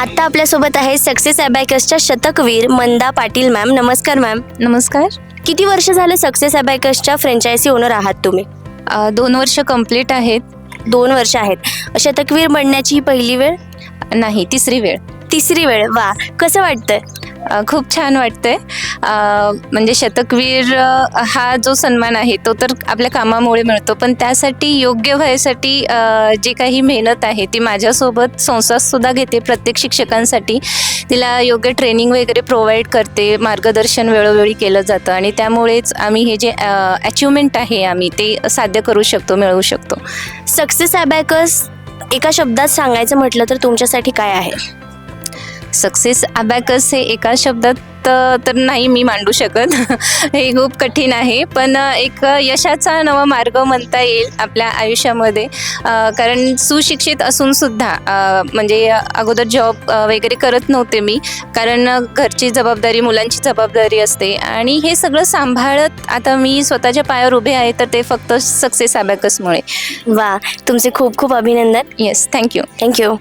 आता आपल्यासोबत आहे सक्सेस अबॅकसच्या शतकवीर मंदा पाटील मॅम. नमस्कार मॅम. नमस्कार. किती वर्ष झालं सक्सेस अबॅकसच्या फ्रँचायसी ओनर आहात तुम्ही? अ, दोन वर्ष कंप्लीट आहेत. दोन वर्ष आहेत. शतकवीर बनण्याची ही पहिली वेळ? नाही तिसरी वेळ. तिसरी वेळ. वा. कसं वाटतंय? अ, खूप छान वाटतंय. म्हणजे शतकवीर हा जो सन्मान आहे तो तर आपल्या कामामुळे मिळतो. पण त्यासाठी योग्य व्हायसाठी जे जी काही मेहनत आहे ती माझ्यासोबत संस्थासुद्धा घेते प्रत्येक शिक्षकांसाठी. तिला योग्य ट्रेनिंग वगैरे प्रोव्हाइड करते मार्गदर्शन वेळोवेळी केलं जातं. आणि त्यामुळेच आम्ही हे जे अचिव्हमेंट आहे आम्ही ते साध्य करू शकतो मिळवू शकतो. सक्सेस अबॅकस एका शब्दात सांगायचं म्हटलं तर तुमच्यासाठी काय आहे? सक्सेस अबॅकस हे एका शब्दात तर नाही मी मांडू शकत. हे खूप कठीण आहे. पण एक यशाचा नवा मार्ग म्हणता येईल आपल्या आयुष्यामध्ये. कारण सुशिक्षित असून सुद्धा अ, म्हणजे अगोदर जॉब वगैरे करत नव्हते मी. कारण घरची जबाबदारी मुलांची जबाबदारी असते. आणि हे सगळं सांभाळत आता मी स्वतःच्या पायावर उभे आहे तर ते फक्त सक्सेस अबॅकसमुळे वा तुमचे खूप खूप अभिनंदन. Yes thank you thank you